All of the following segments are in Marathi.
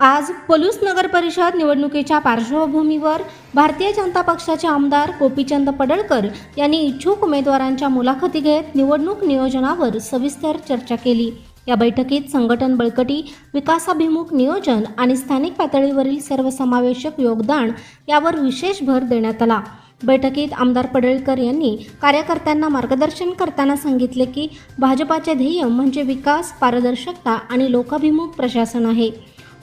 आज पलूस नगर परिषद निवडणुकीच्या पार्श्वभूमीवर भारतीय जनता पक्षाचे आमदार गोपीचंद पडळकर यांनी इच्छुक उमेदवारांच्या मुलाखती घेत निवडणूक नियोजनावर सविस्तर चर्चा केली. या बैठकीत संघटन बळकटी विकासाभिमुख नियोजन आणि स्थानिक पातळीवरील सर्वसमावेशक योगदान यावर विशेष भर देण्यात आला. बैठकीत आमदार पडळकर यांनी कार्यकर्त्यांना मार्गदर्शन करताना सांगितले की भाजपाचे ध्येय म्हणजे विकास पारदर्शकता आणि लोकाभिमुख प्रशासन आहे.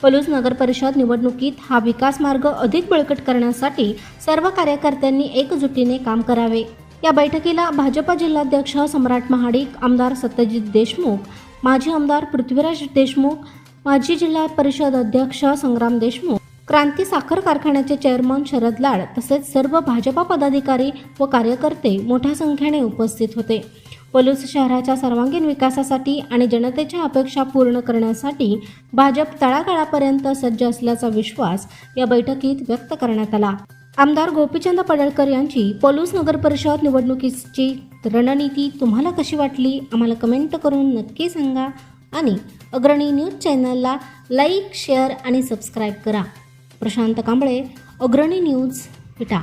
पलूस नगर परिषद निवडणुकीत हा विकास मार्ग अधिक बळकट करण्यासाठी सर्व कार्यकर्त्यांनी एकजुटीने काम करावे. या बैठकीला भाजपा जिल्हाध्यक्ष सम्राट महाडिक आमदार सत्यजित देशमुख माजी आमदार पृथ्वीराज देशमुख माजी जिल्हा परिषद अध्यक्ष संग्राम देशमुख क्रांती साखर कारखान्याचे चेअरमन शरद लाड तसेच सर्व भाजपा पदाधिकारी व कार्यकर्ते मोठ्या संख्येने उपस्थित होते. पलूस शहराच्या सर्वांगीण विकासासाठी आणि जनतेच्या अपेक्षा पूर्ण करण्यासाठी भाजप तळागाळापर्यंत सज्ज असल्याचा विश्वास या बैठकीत व्यक्त करण्यात आला. आमदार गोपीचंद पडळकर यांची पलूस नगर परिषद निवडणुकीची रणनीती तुम्हाला कशी वाटली? आम्हाला कमेंट करून नक्की सांगा आणि अग्रणी न्यूज चॅनलला लाईक शेअर आणि सबस्क्राईब करा. प्रशांत कांबळे अग्रणी न्यूज विटा